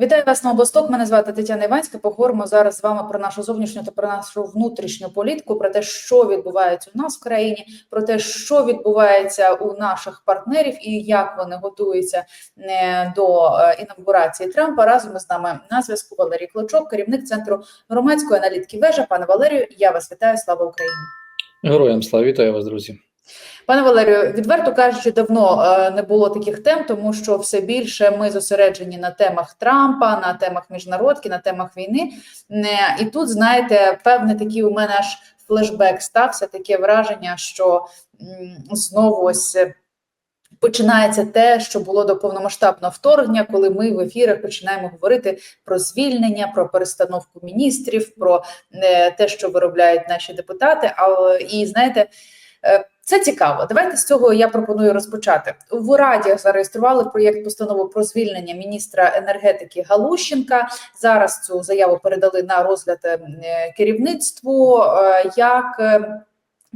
Вітаю вас на обосток. Мене звати Тетяна Іванська. Поговоримо зараз з вами про нашу зовнішню та про нашу внутрішню політику, про те, що відбувається у нас в країні, про те, що відбувається у наших партнерів, і як вони готуються е, до е, інавгурації Трампа. Разом із нами на зв'язку Валерій Клочок, керівник центру громадської аналітики. Вежа. Пане Валерію, я вас вітаю. Слава Україні. Героям слава вітаю вас, друзі. Пане Валерію, відверто кажучи, давно е, не було таких тем, тому що все більше ми зосереджені на темах Трампа, на темах міжнародки, на темах війни. Е, І тут, знаєте, певний такий у мене аж флешбек стався, таке враження, що знову ось. е, Починається те, що було до повномасштабного вторгнення, коли ми в ефірах починаємо говорити про звільнення, про перестановку міністрів, про те, що виробляють наші депутати. А і знаєте, це цікаво. Давайте з цього я пропоную розпочати. В Раді зареєстрували проєкт постанови про звільнення міністра енергетики Галущенка. Зараз цю заяву передали на розгляд е, керівництву. Е, Як е,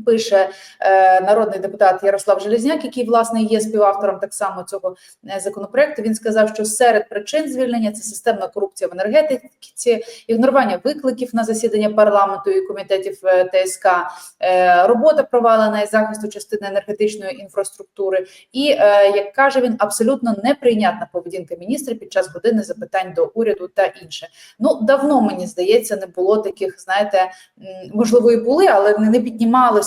Пише е, народний депутат Ярослав Железняк, який власне є співавтором так само цього е, законопроекту. Він сказав, що серед причин звільнення це системна корупція в енергетиці, ігнорування викликів на засідання парламенту і комітетів е, ТСК, е, робота провалена із захисту частини енергетичної інфраструктури. І е, як каже він, абсолютно неприйнятна поведінка міністра під час години запитань до уряду та інше. Ну давно мені здається, не було таких, знаєте, можливо, і були, але не, не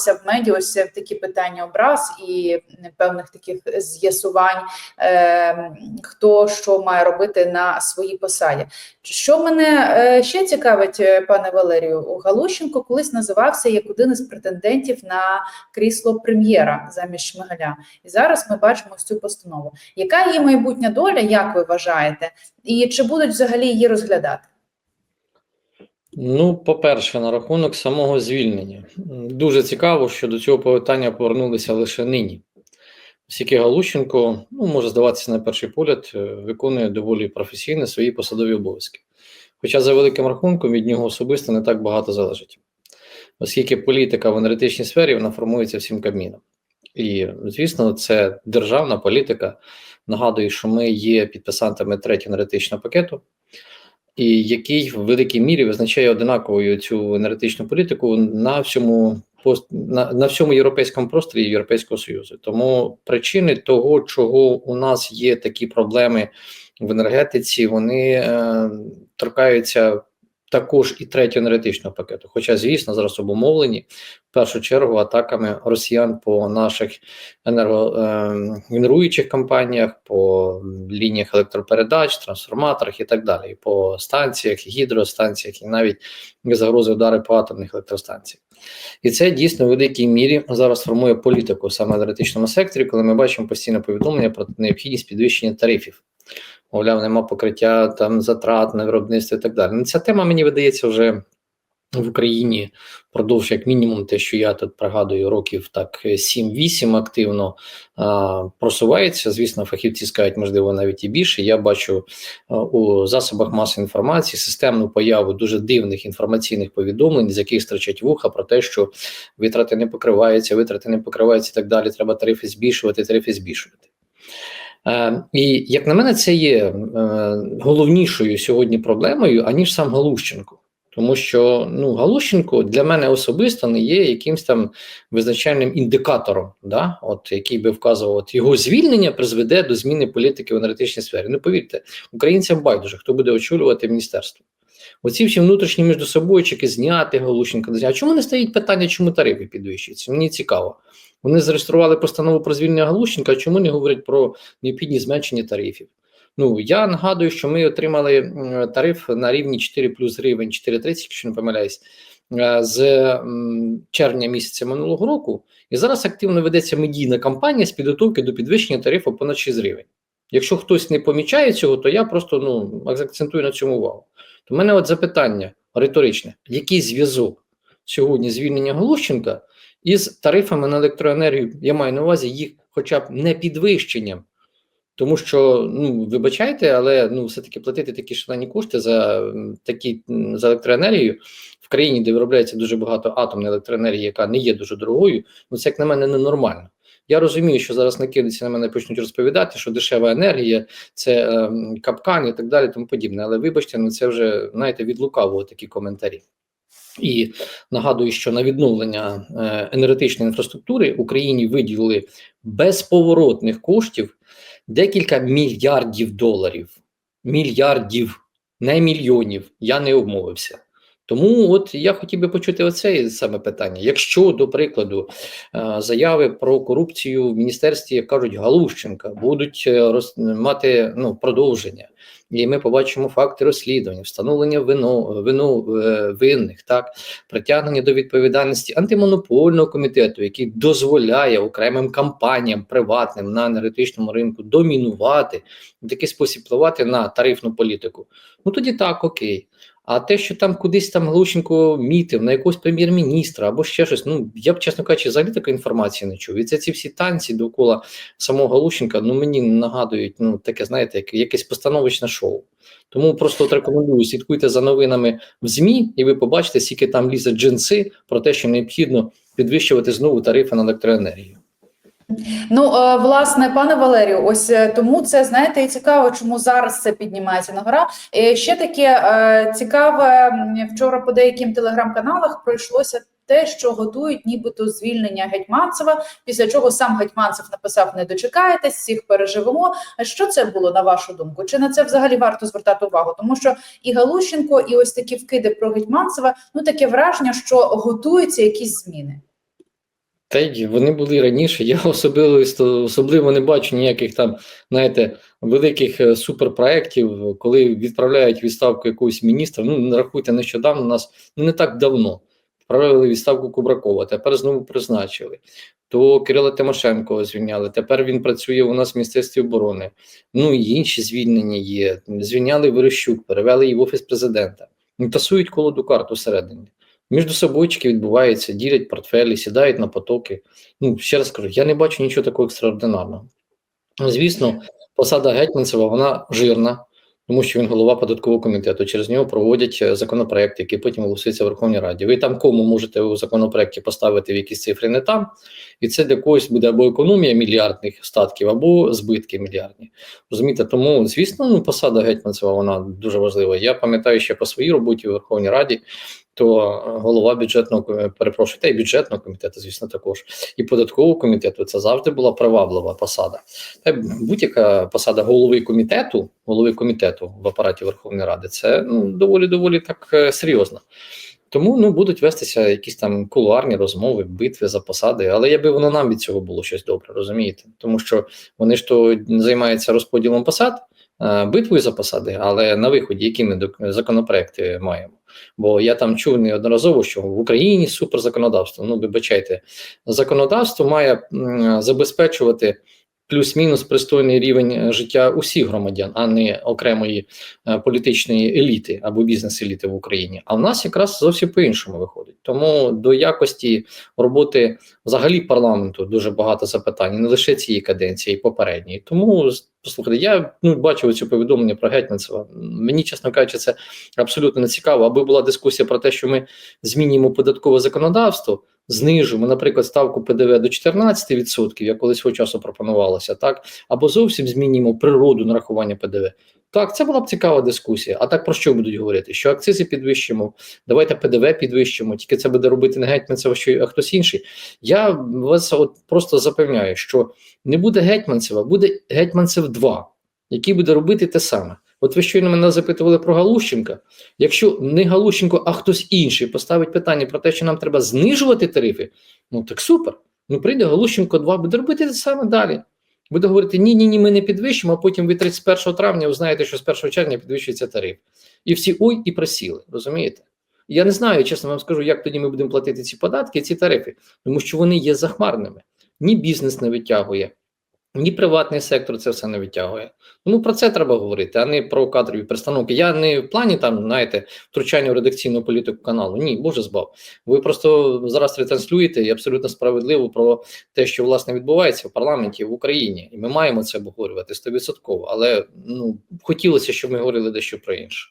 піднімалося в медіа ось такі питання образ і певних таких з'ясувань, е, хто що має робити на своїй посаді. Що мене е, ще цікавить, е, пане Валерію, Галущенко колись називався як один із претендентів на крісло прем'єра замість Шмигаля. І зараз ми бачимо цю постанову. Яка її майбутня доля, як ви вважаєте, і чи будуть взагалі її розглядати? Ну, по-перше, на рахунок самого звільнення. Дуже цікаво, що до цього питання повернулися лише нині. Оскільки Галущенко, ну, може здаватися на перший погляд, е, виконує доволі професійно свої посадові обов'язки. Хоча, за великим рахунком, від нього особисто не так багато залежить. Оскільки політика в енергетичній сфері вона формується всім Кабміном. І, звісно, це державна політика. Нагадую, що ми є підписантами третього енергетичного пакету, і який в великій мірі визначає одинаковою цю енергетичну політику на всьому на, на всьому європейському просторі Європейського Союзу. Тому причини того, чого у нас є такі проблеми в енергетиці, вони е, торкаються також і третього енергетичного пакету. Хоча, звісно, зараз обумовлені в першу чергу атаками росіян по наших енергогенеруючих компаніях, по лініях електропередач, трансформаторах і так далі, по станціях, гідростанціях, і навіть загрози удари по атомних електростанціях. І це дійсно в великій мірі зараз формує політику саме в енергетичному секторі, коли ми бачимо постійне повідомлення про необхідність підвищення тарифів. Мовляв, нема покриття там затрат на виробництво і так далі. Ну, ця тема мені видається вже в Україні впродовж як мінімум те, що я тут пригадую, років так 7-8 активно а, просувається. Звісно, фахівці скажуть, можливо, навіть і більше. Я бачу а, у засобах масової інформації системну появу дуже дивних інформаційних повідомлень, з яких строчать вуха про те, що витрати не покриваються, витрати не покриваються і так далі. Треба тарифи збільшувати, тарифи збільшувати. Е, і як на мене, це є е, головнішою сьогодні проблемою, аніж сам Галущенко. Тому що ну, Галущенко для мене особисто не є якимсь там визначальним індикатором, да? от, який би вказував, от його звільнення призведе до зміни політики в енергетичній сфері. Ну, повірте, українцям байдуже, хто буде очолювати міністерство. Оці всі внутрішні між собойчики зняти Галущенка. А чому не стоїть питання, чому тарифи підвищуються? Мені цікаво. Вони зареєстрували постанову про звільнення Галущенка, чому не говорять про необхідність зменшення тарифів? Ну я нагадую, що ми отримали тариф на рівні 4 плюс гривень 4,30, якщо не помиляюсь, е, з червня місяця минулого року, і зараз активно ведеться медійна кампанія з підготовки до підвищення тарифу понад 6 гривень. Якщо хтось не помічає цього, то я просто ну акцентую на цьому увагу. То в мене от запитання риторичне: який зв'язок сьогодні звільнення Галущенка із тарифами на електроенергію? Я маю на увазі їх, хоча б не підвищенням. Тому що, ну вибачайте, але ну все-таки платити такі шалені кошти за такі за електроенергію в країні, де виробляється дуже багато атомної електроенергії, яка не є дуже дорогою, ну це як на мене ненормально. Я розумію, що зараз накидаться на мене почнуть розповідати, що дешева енергія, це е, капкан і так далі, тому подібне. Але вибачте, ну це вже знаєте від лукавого такі коментарі. І нагадую, що на відновлення е, енергетичної інфраструктури Україні виділили безповоротних коштів декілька мільярдів доларів. Мільярдів, не мільйонів. Я не обмовився. Тому от я хотів би почути оце саме питання. Якщо, до прикладу, е, заяви про корупцію в міністерстві, як кажуть, Галущенка, будуть е, роз, мати ну, продовження, і ми побачимо факти розслідування, встановлення вину, вину е, винних, так притягнення до відповідальності антимонопольного комітету, який дозволяє окремим компаніям приватним на енергетичному ринку домінувати в такий спосіб впливати на тарифну політику. Ну тоді так, окей. А те, що там кудись там Глушенко мітив на якогось прем'єр-міністра або ще щось, ну я б, чесно кажучи, взагалі такої інформації не чув. І це ці всі танці довкола самого Галущенка, ну мені нагадують, ну таке, знаєте, як, якесь постановочне шоу. Тому просто от рекомендую, слідкуйте за новинами в ЗМІ, і ви побачите, скільки там лізе джинси про те, що необхідно підвищувати знову тарифи на електроенергію. Ну, е, власне, пане Валерію, ось е, тому це знаєте і цікаво, чому зараз це піднімається на гора. І ще таке е, цікаве вчора по деяким телеграм-каналах пройшлося те, що готують нібито звільнення Гетьманцева. Після чого сам Гетьманцев написав: не дочекаєтесь, всіх переживемо. А Що це було на вашу думку? Чи на це взагалі варто звертати увагу? Тому що і Галущенко, і ось такі вкиди про Гетьманцева, ну таке враження, що готуються якісь зміни. Та й вони були раніше. Я особливо особливо не бачу ніяких там, знаєте, великих е, суперпроєктів, коли відправляють відставку якогось міністра. Ну рахуйте нещодавно. Нас ну не так давно відправили відставку Кубракова. Тепер знову призначили. То Кирила Тимошенко звільняли. Тепер він працює у нас в міністерстві оборони. Ну і інші звільнення є. Звільняли Верещук, перевели її в офіс президента. Ну, Тасують колоду карту всередині. Між собойчики відбуваються, ділять портфелі, сідають на потоки. Ну, ще раз кажу, я не бачу нічого такого екстраординарного. Звісно, посада Гетьманцева вона жирна, тому що він голова податкового комітету. Через нього проводять е, законопроекти, які потім голосуються в Верховній Раді. Ви там кому можете у законопроекті поставити в якісь цифри не там, і це для когось буде або економія мільярдних статків, або збитки мільярдні. Розумієте, тому звісно, ну посада Гетьманцева вона дуже важлива. Я пам'ятаю ще по своїй роботі в Верховній Раді то голова бюджетного перепрошую, та й бюджетного комітету, звісно, також і податкового комітету це завжди була приваблива посада. Та будь-яка посада голови комітету, голови комітету в апараті Верховної Ради, це ну доволі доволі так е, серйозно. Тому ну будуть вестися якісь там кулуарні розмови, битви за посади, але я би воно нам від цього було щось добре, розумієте? Тому що вони ж то займаються розподілом посад, е, битвою за посади, але на виході, які ми законопроекти маємо. Бо я там чув неодноразово, що в Україні суперзаконодавство. Ну, вибачайте, законодавство має забезпечувати плюс-мінус пристойний рівень життя усіх громадян, а не окремої е, політичної еліти або бізнес-еліти в Україні. А в нас якраз зовсім по-іншому виходить. Тому до якості роботи взагалі парламенту дуже багато запитань, не лише цієї каденції, і попередньої. Тому послухайте, я ну бачив цю повідомлення про Гетьманцева. Мені, чесно кажучи, це абсолютно не цікаво. Аби була дискусія про те, що ми змінюємо податкове законодавство. Знижуємо, наприклад, ставку ПДВ до 14%, як колись свого часу пропонувалося, так або зовсім змінюємо природу нарахування ПДВ. Так, це була б цікава дискусія. А так про що будуть говорити? Що акцизи підвищимо? Давайте ПДВ підвищимо. Тільки це буде робити не Гетьманцева, а хтось інший. Я вас от просто запевняю, що не буде Гетьманцева, буде Гетьманцев 2, який буде робити те саме. От ви щойно мене запитували про Галущенка. Якщо не Галущенко, а хтось інший поставить питання про те, що нам треба знижувати тарифи, ну так супер. Ну прийде Галущенко 2, буде робити те саме далі. Буде говорити, ні, ні, ні, ми не підвищимо, а потім ви 31 травня узнаєте, що з 1 червня підвищується тариф. І всі ой і просіли, розумієте? Я не знаю, чесно вам скажу, як тоді ми будемо платити ці податки, ці тарифи, тому що вони є захмарними. Ні бізнес не витягує, ні приватний сектор це все не витягує. Тому про це треба говорити, а не про кадрові перестановки. Я не в плані там, знаєте, втручання в редакційну політику каналу. Ні, Боже збав. Ви просто зараз ретранслюєте і абсолютно справедливо про те, що власне відбувається в парламенті в Україні, і ми маємо це обговорювати 100%. Але ну хотілося, щоб ми говорили дещо про інше.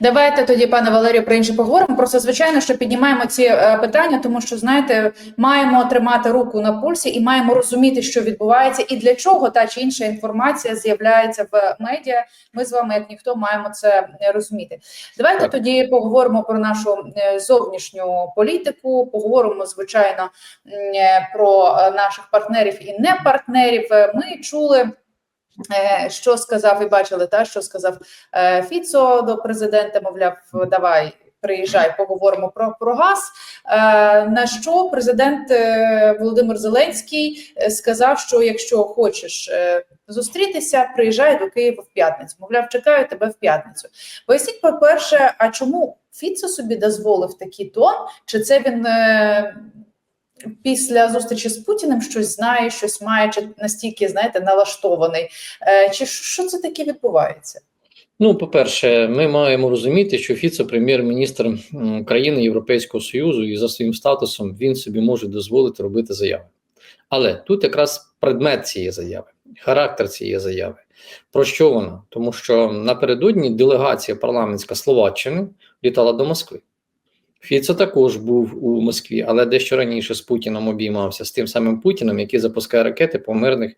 Давайте тоді, пане Валерію, про інше поговоримо. Просто звичайно, що піднімаємо ці е, питання, тому що знаєте, маємо тримати руку на пульсі і маємо розуміти, що відбувається, і для чого та чи інша інформація з'являється в медіа. Ми з вами, як ніхто, маємо це е, розуміти. Давайте Так. тоді поговоримо про нашу е, зовнішню політику. Поговоримо, звичайно, про наших партнерів і не партнерів. Ми чули. Е, Що сказав і бачили, та що сказав е, Фіцо до президента? Мовляв, давай приїжджай, поговоримо про, про газ. Е, на що президент Володимир Зеленський сказав, що якщо хочеш зустрітися, приїжджай до Києва в п'ятницю. Мовляв, чекаю тебе в п'ятницю. Поясніть, по-перше, а чому Фіцо собі дозволив такий тон? Чи це він? Після зустрічі з Путіним щось знає, щось має, чи настільки, знаєте, налаштований. Е, Чи що це таке відбувається? Ну, по-перше, ми маємо розуміти, що Фіцо прем'єр-міністр країни Європейського Союзу, і за своїм статусом він собі може дозволити робити заяви. Але тут якраз предмет цієї заяви, характер цієї заяви. Про що вона? Тому що напередодні делегація парламентська Словаччини літала до Москви. Фіцо також був у Москві, але дещо раніше з Путіном обіймався з тим самим Путіним, який запускає ракети по мирних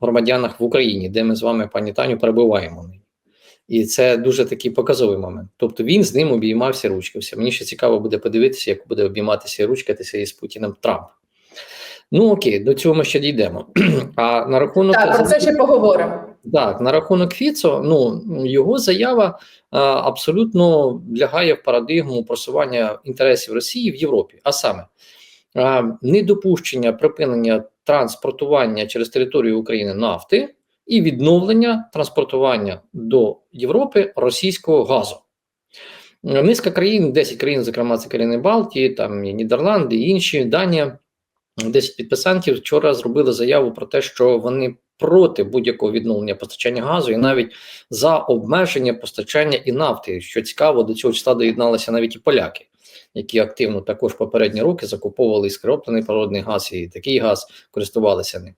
громадянах в Україні, де ми з вами, пані Таню, перебуваємо. нині. І це дуже такий показовий момент. Тобто він з ним обіймався ручкався. Мені ще цікаво буде подивитися, як буде обійматися і ручкатися із Путіним Трамп. Ну окей, до цього ми ще дійдемо. А на рахунок Так, про це ще поговоримо. Так, на рахунок Фіцо, ну його заява а, абсолютно лягає в парадигму просування інтересів Росії в Європі, а саме а, недопущення припинення транспортування через територію України нафти і відновлення транспортування до Європи російського газу. Е, Низка країн, 10 країн, зокрема, це країни Балтії, там і Нідерланди, і інші Данія, 10 підписантів вчора зробили заяву про те, що вони проти будь-якого відновлення постачання газу і навіть за обмеження постачання і нафти. Що цікаво, до цього числа доєдналися навіть і поляки, які активно також попередні роки закуповували скроплений природний газ, і такий газ користувалися ним.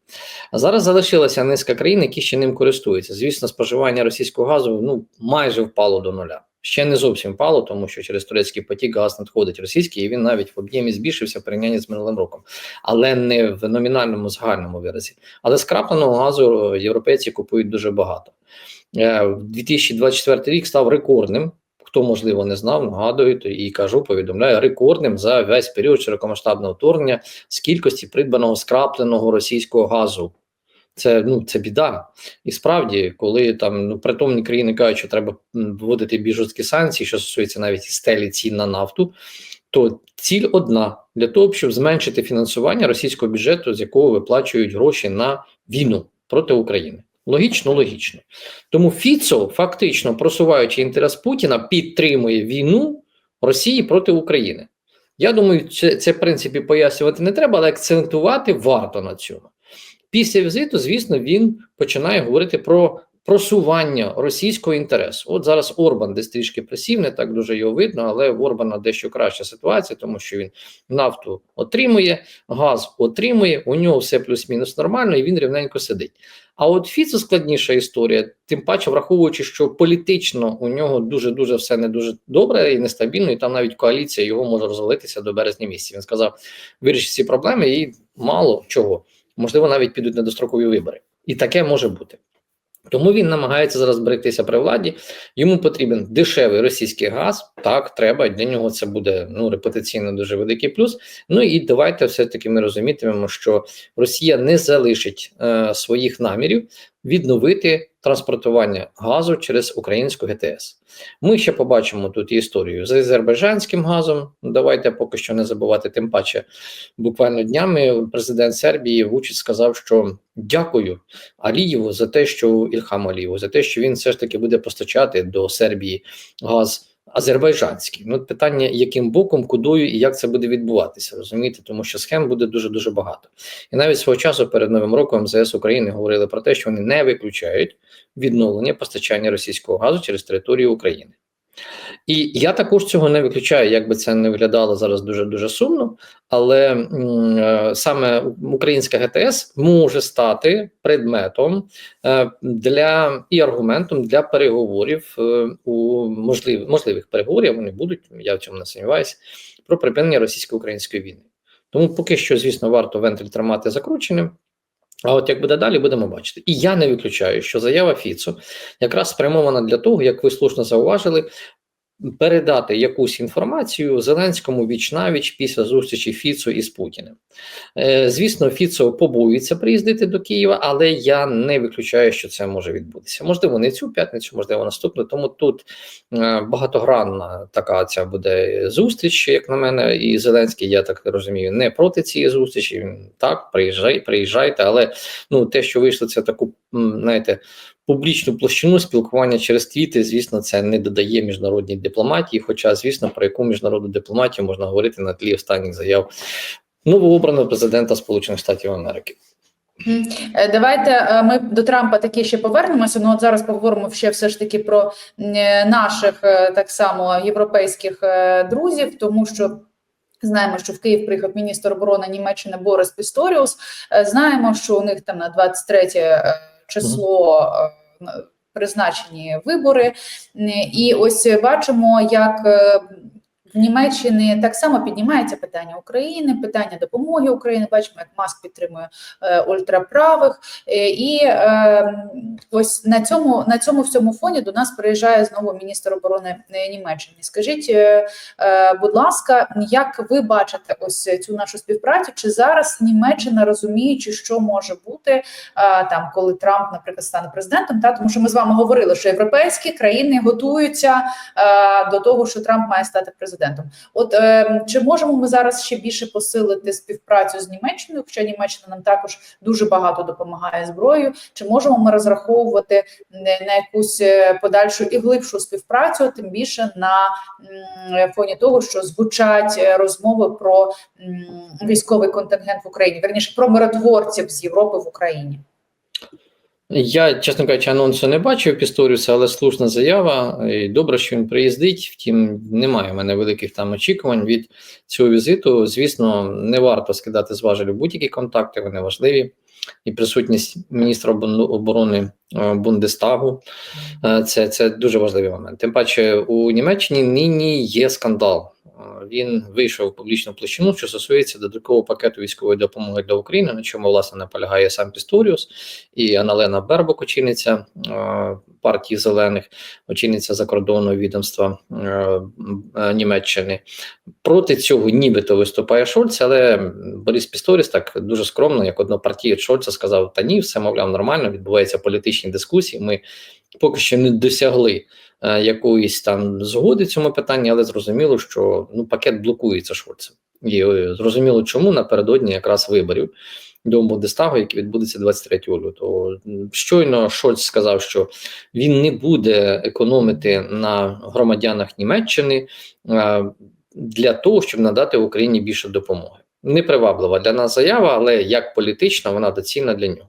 А зараз залишилася низка країн, які ще ним користуються. Звісно, споживання російського газу ну майже впало до нуля. Ще не зовсім впало, тому що через турецький потік газ надходить російський, і він навіть в об'ємі збільшився в порівнянні з минулим роком, але не в номінальному загальному виразі. Але скрапленого газу європейці купують дуже багато. Е, в 2024 рік став рекордним. Хто можливо не знав, нагадую і кажу, повідомляю рекордним за весь період широкомасштабного вторгнення з кількості придбаного скрапленого російського газу. Це ну це біда. І справді, коли там ну притомні країни кажуть, що треба вводити більш жорсткі санкції, що стосується навіть і стелі цін на нафту, то ціль одна для того, щоб зменшити фінансування російського бюджету, з якого виплачують гроші на війну проти України. Логічно, логічно. Тому Фіцо, фактично просуваючи інтерес Путіна, підтримує війну Росії проти України. Я думаю, це, це в принципі пояснювати не треба, але акцентувати варто на цьому. Після візиту, звісно, він починає говорити про просування російського інтересу. От зараз Орбан десь трішки присів, не так дуже його видно, але в Орбана дещо краща ситуація, тому що він нафту отримує, газ отримує, у нього все плюс-мінус нормально, і він рівненько сидить. А от Фіцо складніша історія, тим паче, враховуючи, що політично у нього дуже дуже все не дуже добре і нестабільно, і там навіть коаліція його може розвалитися до березня місяця. Він сказав, вирішить ці проблеми, і мало чого, можливо, навіть підуть на дострокові вибори, і таке може бути. Тому він намагається зараз берегтися при владі. Йому потрібен дешевий російський газ. Так, треба. Для нього це буде ну репутаційно дуже великий плюс. Ну і давайте все-таки ми розумітимемо, що Росія не залишить е, своїх намірів відновити транспортування газу через українську ГТС. Ми ще побачимо тут історію з азербайджанським газом. Давайте поки що не забувати. Тим паче, буквально днями президент Сербії Вучич сказав, що дякую Алієву за те, що Ільхам Алієву, за те, що він все ж таки буде постачати до Сербії газ. Азербайджанський. Ну, питання, яким боком, кудою і як це буде відбуватися, розумієте, тому що схем буде дуже дуже багато. І навіть свого часу перед новим роком МЗС України говорили про те, що вони не виключають відновлення постачання російського газу через територію України. І я також цього не виключаю, як би це не виглядало зараз дуже дуже сумно. Але е, саме українська ГТС може стати предметом е, для і аргументом для переговорів е, у можлив, можливих переговорів. Вони будуть, я в цьому не сумніваюся, про припинення російсько-української війни. Тому поки що, звісно, варто вентиль тримати закрученим. А от як буде далі, будемо бачити. І я не виключаю, що заява Фіцо якраз спрямована для того, як ви слушно зауважили, передати якусь інформацію Зеленському віч навіч після зустрічі Фіцо із Путіним. Е, звісно, Фіцо побоюється приїздити до Києва, але я не виключаю, що це може відбутися. Можливо, не цю п'ятницю, можливо, наступну. Тому тут е, багатогранна така ця буде зустріч, як на мене, і Зеленський, я так розумію, не проти цієї зустрічі. Так, приїжджай, приїжджайте, але ну те, що вийшло, це таку, знаєте, публічну площину спілкування через твіти, звісно, це не додає міжнародній дипломатії. Хоча, звісно, про яку міжнародну дипломатію можна говорити на тлі останніх заяв новообраного президента Сполучених Штатів Америки. Е, Давайте е, ми до Трампа таки ще повернемося. Ну от зараз поговоримо ще все ж таки про е, наших так само європейських друзів, тому що. Знаємо, що в Київ приїхав міністр оборони Німеччини Борис Пісторіус. Знаємо, що у них там на 23 е, число призначені вибори. І ось бачимо, як е, в Німеччині так само піднімається питання України, питання допомоги Україні. Бачимо, як Маск підтримує е, ультраправих. Е, І е, ось на цьому на цьому всьому фоні до нас приїжджає знову міністр оборони е, Німеччини. Скажіть, е, е, будь ласка, як ви бачите ось цю нашу співпрацю? Чи зараз Німеччина розуміючи, що може бути е, там, коли Трамп, наприклад, стане президентом? Та тому що ми з вами говорили, що європейські країни готуються е, до того, що Трамп має стати президентом. От е, чи можемо ми зараз ще більше посилити співпрацю з Німеччиною? Хоча Німеччина нам також дуже багато допомагає зброєю. Чи можемо ми розраховувати на якусь е, подальшу і глибшу співпрацю, тим більше на м, фоні того, що звучать е, розмови про м, військовий контингент в Україні, верніше про миротворців з Європи в Україні? Я, чесно кажучи, анонсу не бачив Пісторіуса, але слушна заява. І добре, що він приїздить. Втім, немає в мене великих там очікувань від цього візиту. Звісно, не варто скидати з важелю будь-які контакти, вони важливі. І присутність міністра оборони е, Бундестагу е, це, це дуже важливий момент. Тим паче у Німеччині нині є скандал. Він вийшов в публічну площину, що стосується додаткового пакету військової допомоги для України, на чому власне наполягає сам Пісторіус і Аналена Бербок, очільниця е, партії зелених, очільниця закордонного відомства е, е, Німеччини. Проти цього нібито виступає Шольц, але Борис Пісторіс так дуже скромно, як однопартієць Шольца, сказав: Та ні, все мовляв нормально, відбуваються політичні дискусії. Ми поки що не досягли е, якоїсь там згоди цьому питанні, але зрозуміло, що ну пакет блокується Шольцем. І зрозуміло, чому напередодні якраз виборів до Бундестагу, які відбудеться 23 лютого. Щойно Шольц сказав, що він не буде економити на громадянах Німеччини е, для того, щоб надати Україні більше допомоги. Неприваблива для нас заява, але як політична, вона доцільна для нього.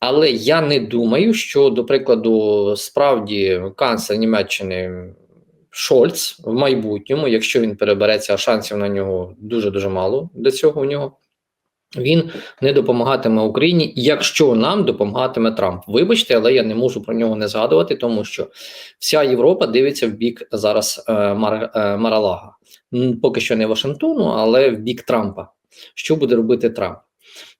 Але я не думаю, що, до прикладу, справді канцлер Німеччини Шольц в майбутньому, якщо він перебереться, а шансів на нього дуже дуже мало до цього у нього. Він не допомагатиме Україні, якщо нам допомагатиме Трамп. Вибачте, але я не можу про нього не згадувати, тому що вся Європа дивиться в бік зараз е, Мар, е, Маралага. Поки що не Вашингтону, але в бік Трампа. Що буде робити Трамп?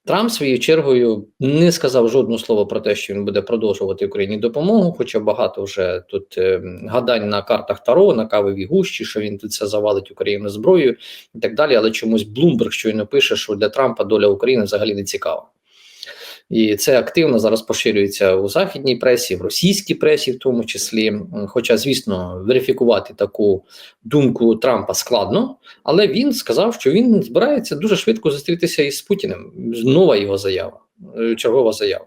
Трамп своєю чергою не сказав жодного слова про те, що він буде продовжувати Україні допомогу, хоча багато вже тут е, гадань на картах Таро, на кавовій гущі, що він тут це завалить Україну зброєю і так далі. Але чомусь Блумберг щойно пише, що для Трампа доля України взагалі не цікава. І це активно зараз поширюється у західній пресі, в російській пресі, в тому числі. Хоча, звісно, верифікувати таку думку Трампа складно, але він сказав, що він збирається дуже швидко зустрітися із Путіним. Нова його заява, е, чергова заява.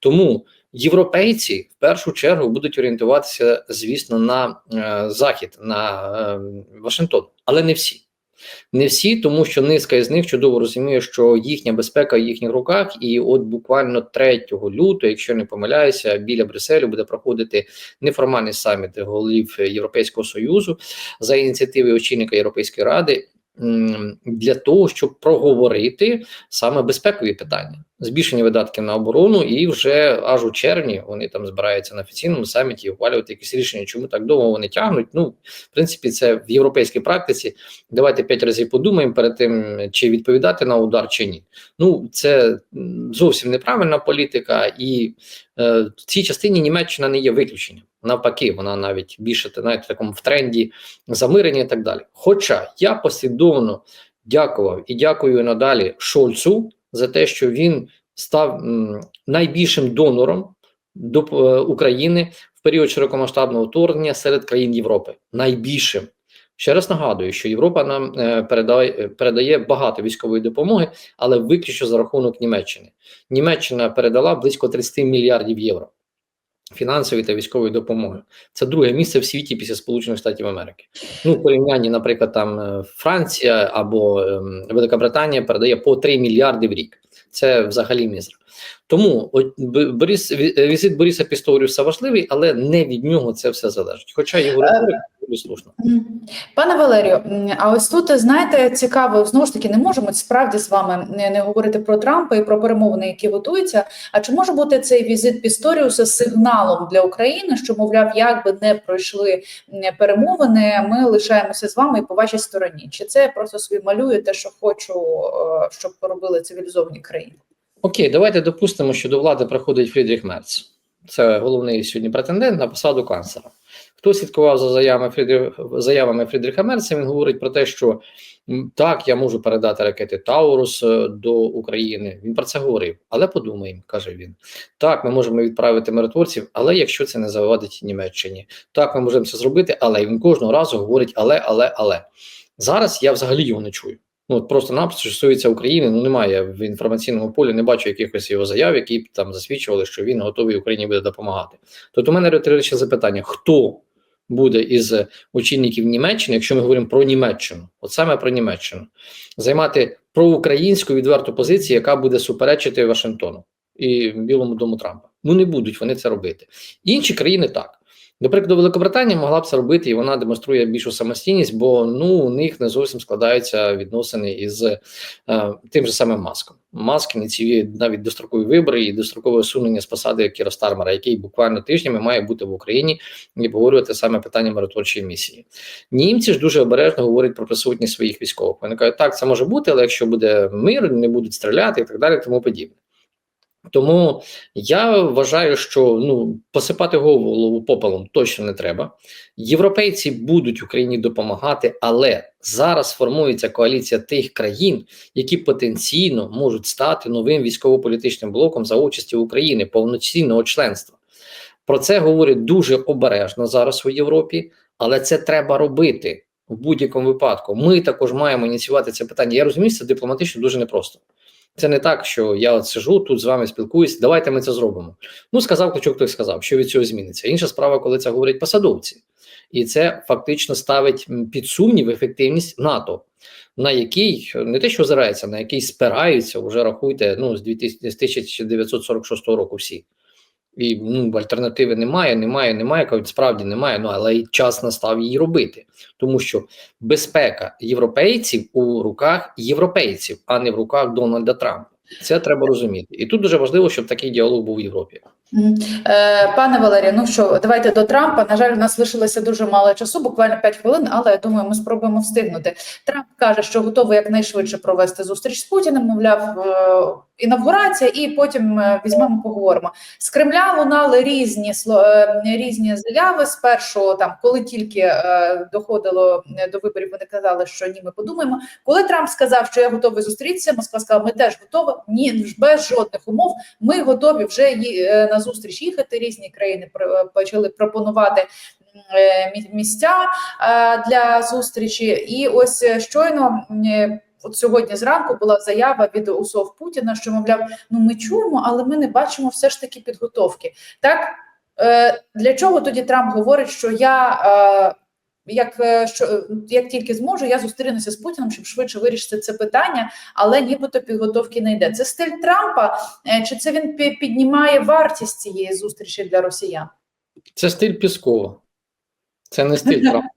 Тому європейці в першу чергу будуть орієнтуватися, звісно, на е, захід, на е, Вашингтон, але не всі. Не всі, тому що низка із них чудово розуміє, що їхня безпека в їхніх руках, і от буквально 3 лютого, якщо не помиляюся, біля Брюсселю буде проходити неформальний саміт голів Європейського союзу за ініціативи очільника Європейської ради для того, щоб проговорити саме безпекові питання, збільшення видатків на оборону, і вже аж у червні вони там збираються на офіційному саміті ухвалювати якісь рішення. Чому так довго вони тягнуть? Ну, в принципі, це в європейській практиці. Давайте п'ять разів подумаємо перед тим, чи відповідати на удар, чи ні. Ну, це зовсім неправильна політика, і е, в цій частині Німеччина не є виключенням. Навпаки, вона навіть більше знаєте, в такому в тренді замирення і так далі. Хоча я послідовно дякував і дякую надалі Шольцу за те, що він став найбільшим донором до е, України в період широкомасштабного вторгнення серед країн Європи. Найбільшим. Ще раз нагадую, що Європа нам е, передає, е, передає багато військової допомоги, але виключно за рахунок Німеччини. Німеччина передала близько 30 мільярдів євро фінансової та військової допомоги. Це друге місце в світі після Сполучених Штатів Америки. Ну, порівнянні, наприклад, там е, Франція або ем, Велика Британія передає по 3 мільярди в рік. Це взагалі мізер. Тому от, Б- Борис, візит Бориса Пісторіуса важливий, але не від нього це все залежить. Хоча його риторика дуже слушна. Пане Валерію, а ось тут знаєте, цікаво, знову ж таки, не можемо справді з вами не, не говорити про Трампа і про перемовини, які готуються. А чи може бути цей візит Пісторіуса сигналом для України, що мовляв, як би не пройшли перемовини, ми лишаємося з вами і по вашій стороні? Чи це просто собі малює те, що хочу, е, щоб поробили цивілізовані країни? Окей, давайте допустимо, що до влади приходить Фрідріх Мерц. Це головний сьогодні претендент на посаду канцлера. Хто слідкував за заявами, Фрідрих, заявами Фрідріха Мерца, він говорить про те, що так, я можу передати ракети Таурус е, до України. Він про це говорив. Але подумаємо, каже він. Так, ми можемо відправити миротворців, але якщо це не завадить Німеччині. Так, ми можемо це зробити, але він кожного разу говорить але, але, але. Зараз я взагалі його не чую. Ну, от просто напросто що стосується України, ну немає в інформаційному полі, не бачу якихось його заяв, які б там засвідчували, що він готовий Україні буде допомагати. Тобто, у мене риторичне запитання: хто буде із очільників Німеччини, якщо ми говоримо про Німеччину, от саме про Німеччину, займати проукраїнську відверту позицію, яка буде суперечити Вашингтону і Білому дому Трампа? Ну не будуть вони це робити. Інші країни так. До прикладу, Великобританія могла б це робити, і вона демонструє більшу самостійність, бо ну у них не зовсім складаються відносини із е, тим же самим маском. Маск ініціює навіть дострокові вибори і дострокове усунення з посади Кіра Стармера, який буквально тижнями має бути в Україні і обговорювати саме питання миротворчої місії. Німці ж дуже обережно говорять про присутність своїх військових. Вони кажуть, так це може бути, але якщо буде мир, не будуть стріляти і так далі, тому подібне. Тому я вважаю, що ну посипати голову попелом точно не треба. Європейці будуть Україні допомагати, але зараз формується коаліція тих країн, які потенційно можуть стати новим військово-політичним блоком за участі України повноцінного членства. Про це говорять дуже обережно зараз у Європі, але це треба робити в будь-якому випадку. Ми також маємо ініціювати це питання. Я розумію, це дипломатично дуже непросто. Це не так, що я от сижу тут з вами спілкуюсь. Давайте ми це зробимо. Ну сказав Кличок, хтось сказав, що від цього зміниться. Інша справа, коли це говорять посадовці, і це фактично ставить під сумнів ефективність НАТО, на який не те, що озирається, на який спираються, вже рахуйте, ну з 2000 з 1946 року всі. І ну, альтернативи немає, немає, немає. Кажуть, справді немає. Ну але й час настав її робити, тому що безпека європейців у руках європейців, а не в руках Дональда Трампа. Це треба розуміти. І тут дуже важливо, щоб такий діалог був в Європі. Е, Пане Валерію, ну що, давайте до Трампа. На жаль, у нас лишилося дуже мало часу, буквально 5 хвилин, але я думаю, ми спробуємо встигнути. Трамп каже, що готовий якнайшвидше провести зустріч з Путіним, мовляв, е, інавгурація, і потім е, візьмемо, поговоримо. З Кремля лунали різні різні заяви. Спершу, там, коли тільки доходило до виборів, вони казали, що ні, ми подумаємо. Коли Трамп сказав, що я готовий зустрітися, Москва сказала, ми теж готові. Ні, без жодних умов. Ми готові вже е, на зустріч їхати. Різні країни почали пропонувати е, мі- місця е, для зустрічі. І ось е, щойно. От сьогодні зранку була заява від усов Путіна, що мовляв, ну ми чуємо, але ми не бачимо все ж таки підготовки. Так для чого тоді Трамп говорить, що я як е, що е, як тільки зможу, я зустрінуся з Путіним, щоб швидше вирішити це питання, але нібито підготовки не йде. Це стиль Трампа, е, чи це він піднімає вартість цієї зустрічі для росіян? Це стиль Піскова. Це не стиль Трампа.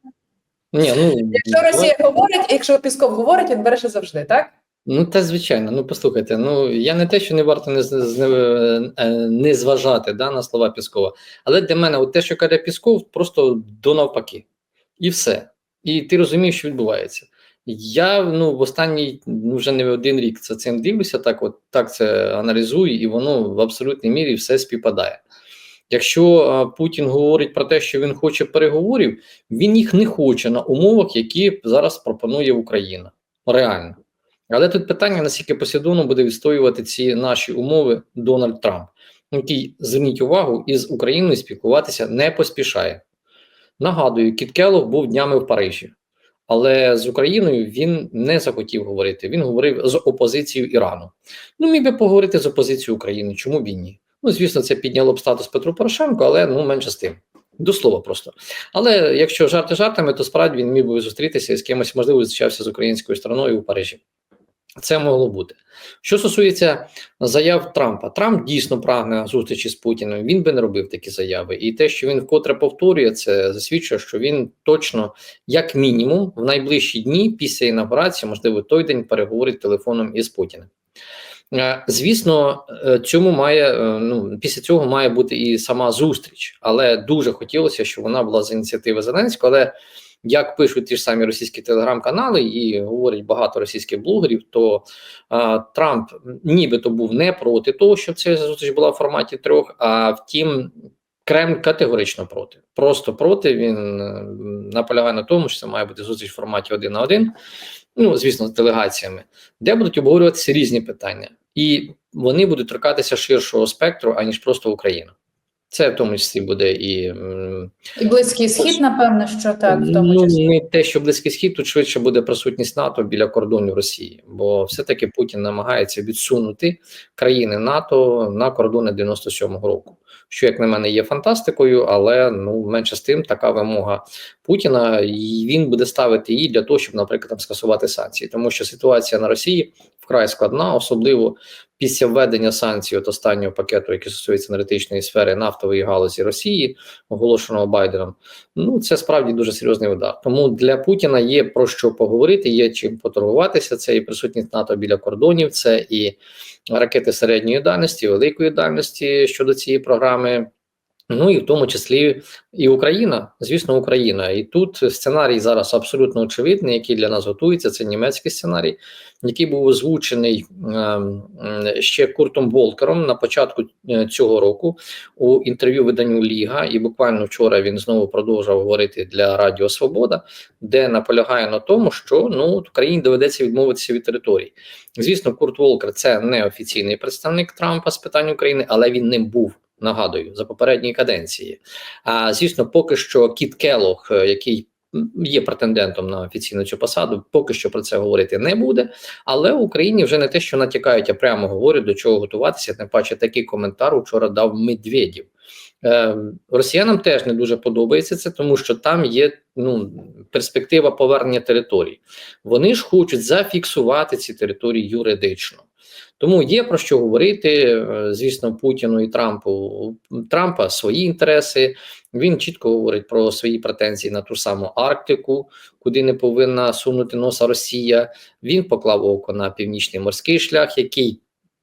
Ні, ну, Якщо Росія говорить, якщо Пісков говорить, він береше завжди, так? Ну, та звичайно, ну послухайте, ну я не те, що не варто не, не, не зважати да, на слова Піскова, але для мене от те, що каже Пісков, просто до навпаки. І все. І ти розумієш, що відбувається. Я ну, в останній ну, вже не один рік за цим дивлюся, так от так це аналізую, і воно в абсолютній мірі все співпадає. Якщо Путін говорить про те, що він хоче переговорів, він їх не хоче на умовах, які зараз пропонує Україна. Реально. Але тут питання, наскільки послідовно буде відстоювати ці наші умови Дональд Трамп, який, зверніть увагу, із Україною спілкуватися не поспішає. Нагадую, Кіт Келлог був днями в Парижі, але з Україною він не захотів говорити. Він говорив з опозицією Ірану. Ну, міг би поговорити з опозицією України, чому б ні? Ну, звісно, це підняло б статус Петру Порошенко, але ну менше з тим. До слова просто. Але якщо жарти жартами, то справді він міг би зустрітися з кимось, можливо, зустрічався з українською стороною у Парижі. Це могло бути. Що стосується заяв Трампа, Трамп дійсно прагне зустрічі з Путіним. Він би не робив такі заяви. І те, що він вкотре повторює, це засвідчує, що він точно, як мінімум, в найближчі дні після інавгурації, можливо, той день переговорить телефоном із Путіним. Е, Звісно, е, цьому має е, ну після цього має бути і сама зустріч, але дуже хотілося, щоб вона була з ініціативи Зеленського. Але як пишуть ті ж самі російські телеграм-канали і говорять багато російських блогерів, то а, Трамп нібито був не проти того, щоб ця зустріч була в форматі трьох. А втім, Кремль категорично проти. Просто проти. Він е, наполягає на тому, що це має бути зустріч в форматі один на один. Ну, звісно, з делегаціями, де будуть обговорюватися різні питання, і вони будуть торкатися ширшого спектру, аніж просто Україна. Це в тому числі буде і І близький схід, напевно, що так, в тому ну, числі. не те, що близький схід, тут швидше буде присутність НАТО біля кордонів Росії, бо все-таки Путін намагається відсунути країни НАТО на кордони 97-го року. Що, як на мене, є фантастикою, але ну менше з тим, така вимога Путіна, і він буде ставити її для того, щоб, наприклад, там скасувати санкції, тому що ситуація на Росії вкрай складна, особливо після введення санкцій от останнього пакету, який стосується енергетичної сфери нафтової галузі Росії, оголошеного Байденом. Ну це справді дуже серйозний удар. Тому для Путіна є про що поговорити, є чим поторгуватися. Це і присутність НАТО біля кордонів, це і ракети середньої дальності, великої дальності щодо цієї програми. Ну і в тому числі і Україна, звісно, Україна. І тут сценарій зараз абсолютно очевидний, який для нас готується. Це німецький сценарій, який був озвучений ем, ще Куртом Волкером на початку е, цього року у інтерв'ю виданню Ліга. І буквально вчора він знову продовжував говорити для Радіо Свобода, де наполягає на тому, що ну Україні доведеться відмовитися від територій. Звісно, Курт Волкер це не офіційний представник Трампа з питань України, але він ним був. Нагадую, за попередньої каденції. А звісно, поки що Кіт Келлог, е, який є претендентом на офіційну цю посаду, поки що про це говорити не буде. Але в Україні вже не те, що натякають, а прямо говорять, до чого готуватися. Тим паче такий коментар учора дав Медведєв. Е, росіянам теж не дуже подобається це, тому що там є ну, перспектива повернення територій. Вони ж хочуть зафіксувати ці території юридично. Тому є про що говорити, е, звісно, Путіну і Трампу. Трампа свої інтереси. Він чітко говорить про свої претензії на ту саму Арктику, куди не повинна сунути носа Росія. Він поклав око на північний морський шлях, який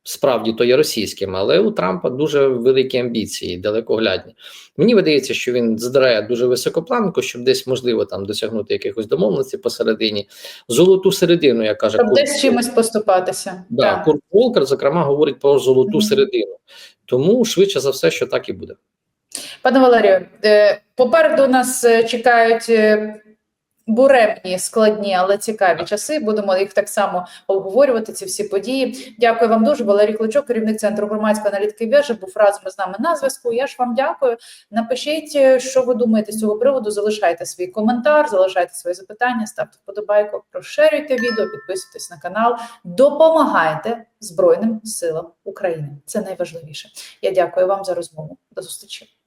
справді то є російським, але у Трампа дуже великі амбіції, далекоглядні. Мені видається, що він задирає дуже високу планку, щоб десь можливо там досягнути якихось домовленостей посередині. Золоту середину, як каже Щоб Курт десь чимось поступатися. Да, Так. Курт Волкер, зокрема, говорить про золоту Мгм. середину. Тому швидше за все, що так і буде. Пане Валерію, е, попереду нас е, чекають е, буремні, складні, але цікаві часи. Будемо їх так само обговорювати. Ці всі події. Дякую вам дуже. Валерій Клочок, керівник центру громадської аналітики Вежа, був разом з нами на зв'язку. Я ж вам дякую. Напишіть, що ви думаєте з цього приводу. Залишайте свій коментар, залишайте свої запитання, ставте вподобайку, розширюйте відео, підписуйтесь на канал, допомагайте Збройним силам України. Це найважливіше. Я дякую вам за розмову. До зустрічі.